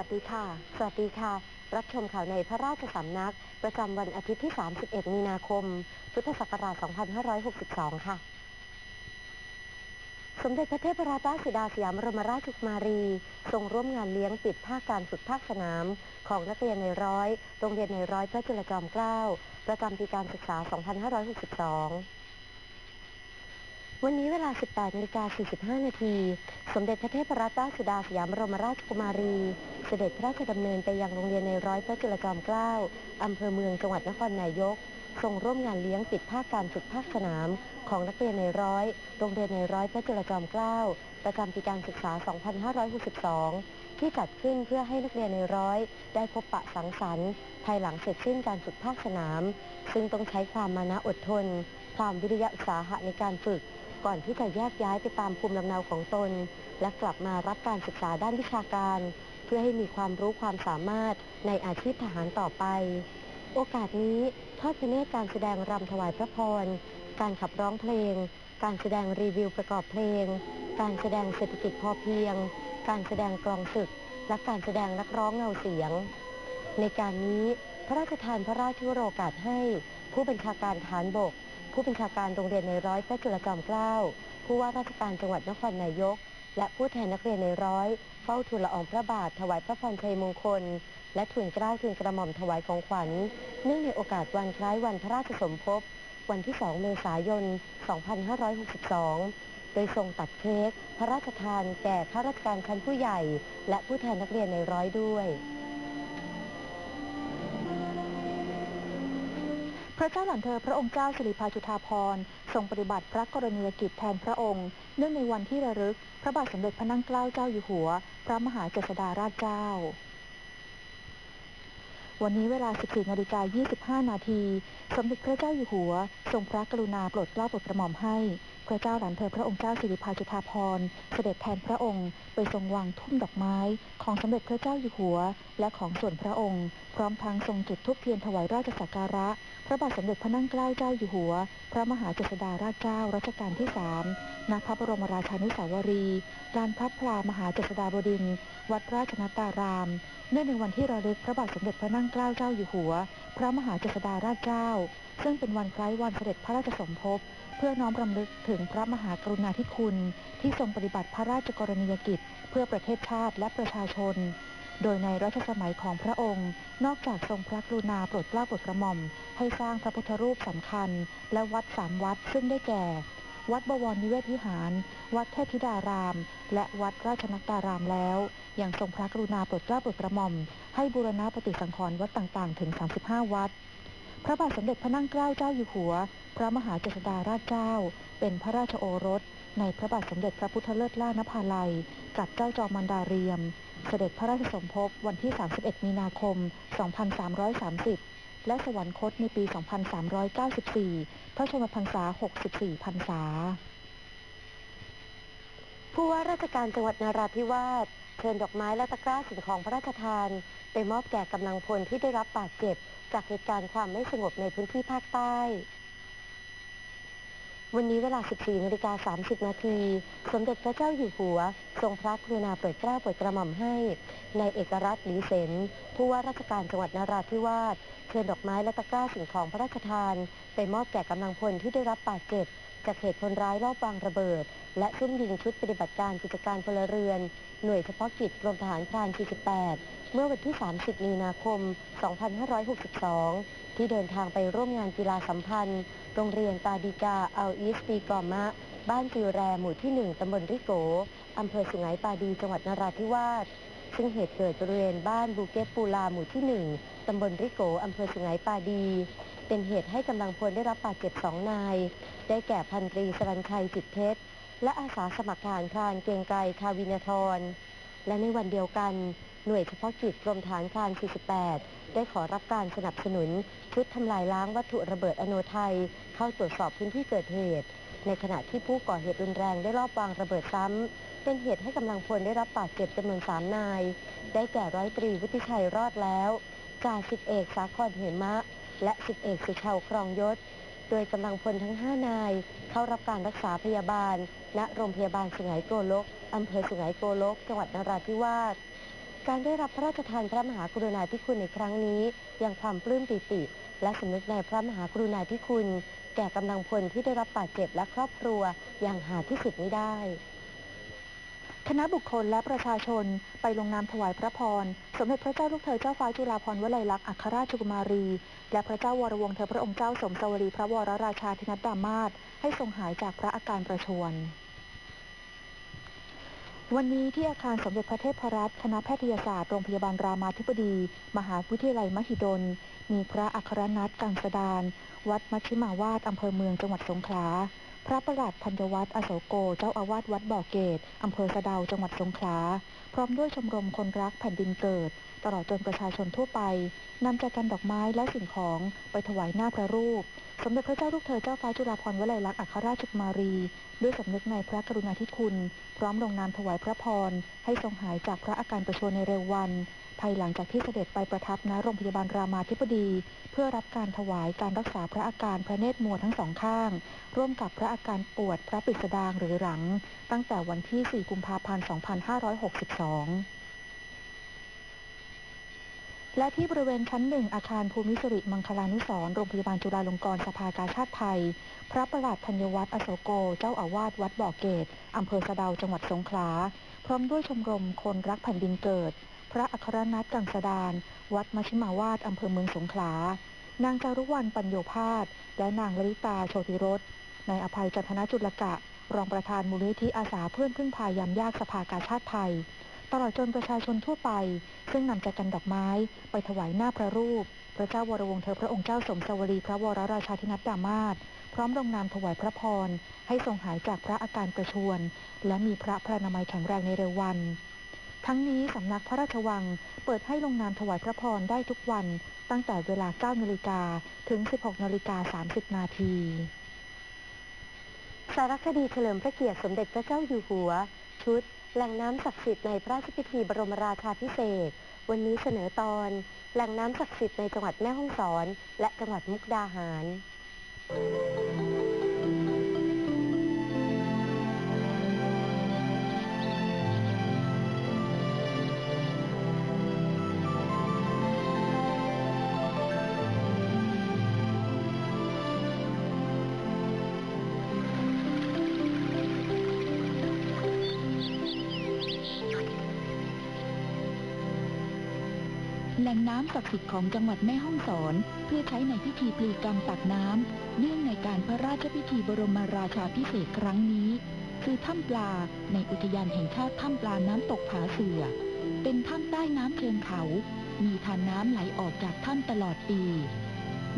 วัสดีค่ะ สวัสดีค่ะ รับชมข่าวในพระราชสำนัก ประจำวันอาทิตย์ที่ 31 มีนาคม พุทธศักราช 2562 ค่ะ สมเด็จพระเทพรัตนราสุดาสยามบรมราชกุมารี ทรงร่วมงานเลี้ยงปิดภาคการฝึกภาคสนาม ของนักเรียนในร้อย โรงเรียนในร้อยพระจุลจอมเกล้า ประจำปีการศึกษา 2562วันนี้เวลา 18นาฬิกา45 นาที สมเด็จพระเทพรัตนราชสุดาสยามบรมราชกุมารี เสด็จพระราชดำเนินไปยังโรงเรียนในร้อยพระจุลจอมเกล้าอำเภอเมืองจังหวัดนครนายก ทรงร่วมงานเลี้ยงปิดภาคการฝึกภาคสนาม ของนักเรียนในร้อย โรงเรียนในร้อยพระจุลจอมเกล้าประจำปีการศึกษา 2562 ที่จัดขึ้นเพื่อให้นักเรียนในร้อย ได้พบปะสังสรรค์ภายหลังเสร็จสิ้นการฝึกภาคสนาม ซึ่งต้องใช้ความมานะอดทน ความวิริยะสาหะในการฝึก ก่อนที่จะแยกย้ายไปตามภูมิลำเนาของตน และกลับมารับการศึกษาด้านวิชาการ พื่อให้มีความรู้ความสามารถในอาชีพทหารต่อไป โอกาสนี้ทอดพระเนตรการแสดงรำถวายพระพร การขับร้องเพลง การแสดงรีวิวประกอบเพลง การแสดงเศรษฐกิจพอเพียง การแสดงกลองศึก และการแสดงนักร้องเงาเสียง ในการนี้พระราชทานพระราชวโรกาสให้ ผู้บัญชาการฐานบก ผู้บัญชาการโรงเรียนในร้อยพระจุลจอมเกล้าผู้ว่าราชการจังหวัดนครนายก และผู้แทนนักเรียนในร้อย เฝ้าทูลละอองพระบาทถวายพระพรชัยมงคล และทูลเกล้าทูลกระหม่อมถวายของขวัญ เนื่องในโอกาสวันคล้ายวันพระราชสมภพวันที่ 2 เมษายน 2562 โดยทรงตัดเค้กพระราชทานแก่ข้าราชการชั้นผู้ใหญ่ และผู้แทนนักเรียนในร้อยด้วย พระเจ้าหลานเธอพระองค์เจ้าสิริพาจุฑาภรณ์ทรงปฏิบัติพระกรณียกิจแทนพระองค์ เนื่องในวันที่ระลึก พระบาทสมเด็จพระนั่งเกล้าเจ้าอยู่หัว พระมหาเจษฎาราชเจ้า วันนี้เวลา 14นาฬิกา25 นาที สมเด็จพระเจ้าอยู่หัว ทรงพระกรุณาโปรดเกล้าโปรดกระหม่อมให้ พระเจ้าหลานเธอพระองค์เจ้าสิริพาจุฑาภรณ์เสด็จแทนพระองค์ไปทรงวางทุ่มดอกไม้ ของสมเด็จพระเจ้าอยู่หัว และของส่วนพระองค์ พร้อมทั้งทรงจุดธูปเทียนถวายราชสักการะ พระบาทสมเด็จพระนั่งเกล้าเจ้าอยู่หัว พระมหาเจษฎาราชเจ้ารัชกาลที่3ณพระบรมราชานุสาวรีย์ลานพระพลามหาเจษฎาบดินทร์วัดราชนัตาราม เนื่องในวันที่ระลึกพระบาทสมเด็จพระนั่งเกล้าเจ้าอยู่หัว พระมหาเจษฎาราชเจ้า ซึ่งเป็นวันคล้ายวันเสด็จพระราชสมภพ เพื่อน้อมรำลึกถึงพระมหากรุณาธิคุณ ที่ทรงปฏิบัติพระราชกรณียกิจ เพื่อประเทศชาติและประชาชน โดยในรัชสมัยของพระองค์ นอกจากทรงพระกรุณาโปรดเกล้าโปรดกระหม่อม ให้สร้างพระพุทธรูปสำคัญ และวัดสามวัดซึ่งได้แก่ วัดบวรนิเวศวิหาร วัดเทพธิดาราม และวัดราชนัตตารามแล้วยังทรงพระกรุณาโปรดเกล้าโปรดกระหม่อม ให้บูรณะปฏิสังขรณ์วัดต่างๆ ถึง 35 วัด พระบาทสมเด็จพระนั่งเกล้าเจ้าอยู่หัว พระมหาเจษฎาราชเจ้า เป็นพระราชโอรส ในพระบาทสมเด็จพระพุทธเลิศล่านภาลัย กับเจ้าจอมมันดาเรียม เสด็จพระราชสมภพวันที่ 31 มีนาคม 2330 และสวรรคตในปี 2394 พระชนมพรรษา 64 พรรษา ผู้ว่าราชการจังหวัดนาราธิวาสเชิญดอกไม้และตะกร้าสิ่งของพระราชทาน ไปมอบแก่กำลังพลที่ได้รับบาดเจ็บ จากเหตุการณ์ความไม่สงบในพื้นที่ภาคใต้ วันนี้เวลา 14นาฬิกา30 นาที สมเด็จพระเจ้าอยู่หัว ทรงพระกรุณาโปรดเกล้าโปรดกระหม่อมให้ในเอกรัฐหลีเซนผู้ว่าราชการจังหวัดนาราธิวาสเชิญดอกไม้และตะกร้าสิ่งของพระราชทาน ไปมอบแก่กำลังพลที่ได้รับบาดเจ็บ จากเหตุคนร้ายรอบวางระเบิด และซุ่มยิงชุดปฏิบัติการกิจการพลเรือน หน่วยเฉพาะกิจกรมทหารพราน 48 เมื่อวันที่ 30 มีนาคม 2562 ที่เดินทางไปร่วมงานกีฬาสัมพันธ์ โรงเรียนตาดีกาอัลอีสปีกอมะ บ้านจิวแรหมู่ที่ 1 ตำบลริโก อำเภอสุไหงปาดีจังหวัดนราธิวาสซึ่งเหตุเกิดบริเวณบ้านบูเกตปูลาหมู่ที่ 1 ตำบลริโก อำเภอสุไหงปาดี เป็นเหตุให้กำลังพลได้รับบาดเจ็บสองนาย ได้แก่พันตรีสรัญชัยจิตเพชร และอาสาสมัครทหารพรานเกรียงไกรคาวินทร และในวันเดียวกัน หน่วยเฉพาะกิจกรมฐานพราน 48 ได้ขอรับการสนับสนุน ชุดทำลายล้างวัตถุระเบิดอโนไทย เข้าตรวจสอบพื้นที่เกิดเหตุ ในขณะที่ผู้ก่อเหตุรุนแรงได้ลอบวางระเบิดซ้ำ เป็นเหตุให้กำลังพลได้รับบาดเจ็บจำนวนสามนาย ได้แก่ร้อยตรีวุฒิชัยรอดแล้วจ่าสิบเอกสาครเหมะ และสิบเอกสุชาวครองยศ โดยกำลังพลทั้ง 5 นาย เข้ารับการรักษาพยาบาล ณ โรงพยาบาลสุไหงโกลกอำเภอสุไหงโกลก จังหวัดนราธิวาส การได้รับพระราชทานพระมหากรุณาธิคุณในครั้งนี้ยังความปลื้มปิติ และสำนึกในพระมหากรุณาธิคุณ แก่กำลังพลที่ได้รับบาดเจ็บและครอบครัวอย่างหาที่สุดไม่ได้ คณะบุคคลและประชาชนไปลงนามถวายพระพร สมเด็จพระเจ้าลูกเธอเจ้าฟ้าจุฬาภรณ์วลัยลักษณ์อัครราชกุมารี และพระเจ้าวรวงศ์เธอพระองค์เจ้าสมสวรีพระวรราชาธินัดดามาศให้ทรงหายจากพระอาการประชวรวันนี้ที่อาคารสมเด็จพระเทพรัตน์คณะแพทยศาสตร์โรงพยาบาลรามาธิบดี มหาวิทยาลัยมหิดล มีพระอัครนัทกังสดาน วัดมัชชิมาวาดอำเภอเมืองจังหวัดสงขลา พระประหลัดธัญวัฒน์อโศโก เจ้าอาวาสวัดบ่อเกตอำเภอสะเดาจังหวัดสงขลา พร้อมด้วยชมรมคนรักแผ่นดินเกิด ตลอดจนประชาชนทั่วไปนำแจกันดอกไม้และสิ่งของไปถวายหน้าพระรูป สมเด็จพระเจ้าลูกเธอเจ้าฟ้าจุฬาภรณ์วลัยลักษณ์อัครราชกุมารี ด้วยสำนึกในพระกรุณาธิคุณ พร้อมลงนามถวายพระพรให้ทรงหายจากพระอาการประชวรในเร็ววัน ภายหลังจากที่เสด็จไปประทับณโรงพยาบาลรามาธิบดี เพื่อรับการถวายการรักษาพระอาการพระเนตรมัวทั้งสองข้าง ร่วมกับพระอาการปวดพระปิดสดางหรือหลัง ตั้งแต่วันที่ 4 กุมภาพันธ์ 2562และที่บริเวณชั้นหนึ่งอาคารภูมิสิริมังคลานุสรโรงพยาบาลจุฬาลงกรณ์สภากาชาติไทย พระประหลัดธัญวัฒน์อโศโก เจ้าอาวาสวัดบ่อเกตอำเภอสะเดาจังหวัดสงขลา พร้อมด้วยชมรมคนรักแผ่นดินเกิด พระอัครนัทกังสดาน วัดมชิมาวาดอำเภอเมืองสงขลา นางจารุวรรณปัญโยพาสและนางลลิตาโชติรสนายอภัยจันทนจุลกะ รองประธานมูลนิธิอาสาเพื่อนพึ่งพายามยากสภากาชาติไทย ตลอดจนประชาชนทั่วไป ซึ่งนำแจกันดอกไม้ไปถวายหน้าพระรูป พระเจ้าวรวงเธอพระองค์เจ้าสมสวรีพระวรราชาธินัดดามาศพร้อมลงนามถวายพระพร ให้ทรงหายจากพระอาการประชวรและมีพระพระนามัยแข็งแรงในเร็ววัน ทั้งนี้สำนักพระราชวังเปิดให้ลงนามถวายพระพรได้ทุกวันตั้งแต่เวลา 9นาฬิกาถึง 16นาฬิกา30 นาที สารคดีเฉลิมพระเกียรติสมเด็จพระเจ้าอยู่หัว ชุด แหล่งน้ำศักดิ์สิทธิ์ในพระราชพิธีบรมราชาภิเษกวันนี้เสนอตอน แหล่งน้ำศักดิ์สิทธิ์ในจังหวัดแม่ฮ่องสอน และจังหวัดมุกดาหารแห ล่งน้ำศักดิ์สิทธิ์ของจังหวัดแม่ฮ่องสอน เพื่อใช้ในพิธีพลีกรรมตักน้ำเนื่องในการพระราชพิธีบรมราชาพิเศษครั้งนี้ คือถ้ำปลาในอุทยานแห่งชาติถ้ำปลาน้ำตกผาเสือ เป็นถ้ำใต้น้ำเชิงเขา มีทานน้ำไหลออกจากถ้ำตลอดปี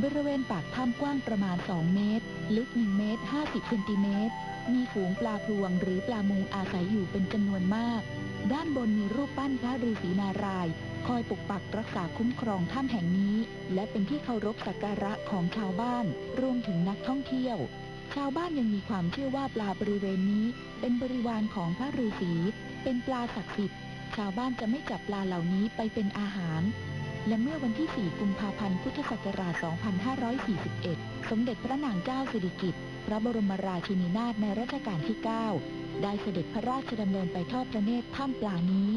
บริเวณปากถ้ำกว้างประมาณ 2 เมตร ลึก 1 เมตร 50เซนติเมตร มีฝูงปลาพลวงหรือปลามูอาศัยอยู่เป็นจำนวนมาก ด้านบนมีรูปปั้นพระฤาษีนาราย คอยปกปักรักษาคุ้มครองถ้ำแห่งนี้ และเป็นที่เคารพสักการะของชาวบ้าน รวมถึงนักท่องเที่ยว ชาวบ้านยังมีความเชื่อว่าปลาบริเวณนี้ เป็นบริวารของพระฤาษี เป็นปลาศักดิ์สิทธิ์ ชาวบ้านจะไม่จับปลาเหล่านี้ไปเป็นอาหาร และเมื่อวันที่ 4 กุมภาพันธ์ พุทธศักราช 2541 สมเด็จพระนางเจ้าสิริกิติ์ พระบรมราชินีนาถในรัชกาลที่ 9 ได้เสด็จพระราชดำเนินไปทอดพระเนตรถ้ำปลานี้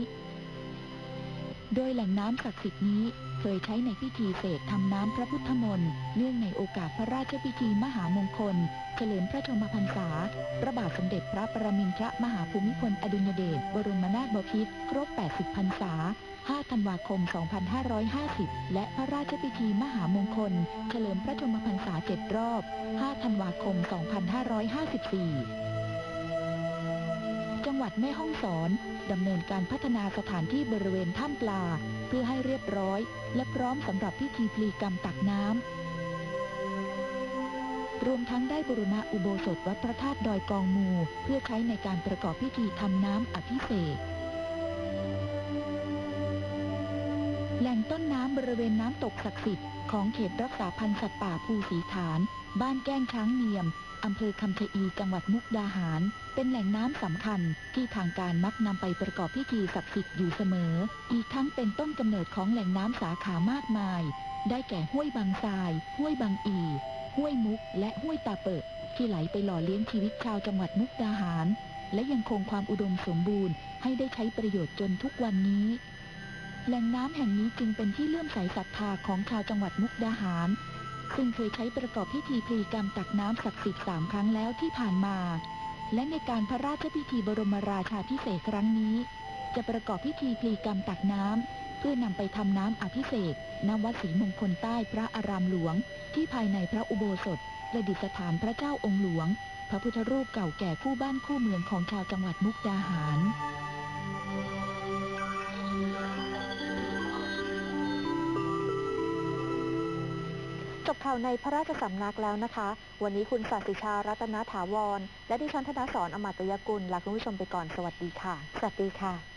โดยแหล่งน้ำศักดิ์สิทธิ์นี้ เคยใช้ในพิธีเสกทำน้ำพระพุทธมนต์เนื่องในโอกาสพระราชพิธีมหามงคล เฉลิมพระชนมพรรษา พระบาทสมเด็จพระประมินทรมหาภูมิพลอดุลยเดชบรมนาถบพิตรครบ 80 พรรษา 5 ธันวาคม 2550 และพระราชพิธีมหามงคล เฉลิมพระชนมพรรษา 7 รอบ 5 ธันวาคม 2554จังหวัดแม่ฮ่องสอน ดำเนินการพัฒนาสถานที่บริเวณถ้ำปลา เพื่อให้เรียบร้อยและพร้อมสำหรับพิธีพลีกรรมตักน้ำ รวมทั้งได้บูรณะอุโบสถวัดพระธาตุดอยกองมู เพื่อใช้ในการประกอบพิธีทำน้ำอภิเษกแหล่งต้นน้ำบริเวณน้ำตกศักดิ์สิทธิ์ของเขตรักษาพันธุ์สัตว์ป่าภูสีฐาน บ้านแก้งช้างเนียมอำเภอคำชะอีจังหวัดมุกดาหาร เป็นแหล่งน้ำสำคัญที่ทางการมักนำไปประกอบพิธีศักดิ์สิทธิ์อยู่เสมอ อีกทั้งเป็นต้นกำเนิดของแหล่งน้ำสาขามากมาย ได้แก่ห้วยบางทราย ห้วยบางอี ห้วยมุก และห้วยตาเปิดที่ไหลไปหล่อเลี้ยงชีวิตชาวจังหวัดมุกดาหาร และยังคงความอุดมสมบูรณ์ ให้ได้ใช้ประโยชน์จนทุกวันนี้ แหล่งน้ำแห่งนี้จึงเป็นที่เลื่อมใสศรัทธาของชาวจังหวัดมุกดาหาร ซึ่งเคยใช้ประกอบพิธีพลีกรรมตักน้ำศักดิ์สิทธิ์สามครั้งแล้วที่ผ่านมา และในการพระราชพิธีบรมราชาพิเศษครั้งนี้ จะประกอบพิธีพลีกรรมตักน้ำเพื่อนำไปทำน้ำอภิเษกณวัดศรีมงคลใต้พระอารามหลวง ที่ภายในพระอุโบสถประดิษฐานพระเจ้าองค์หลวง พระพุทธรูปเก่าแก่คู่บ้านคู่เมืองของชาวจังหวัดมุกดาหาร จบข่าวในพระราชสำนักแล้วนะคะ วันนี้คุณสัสิชารัตนถาวร และดิฉันธนสรอมตยกุลลาคุณผู้ชมไปก่อนสวัสดีค่ะ สวัสดีค่ะ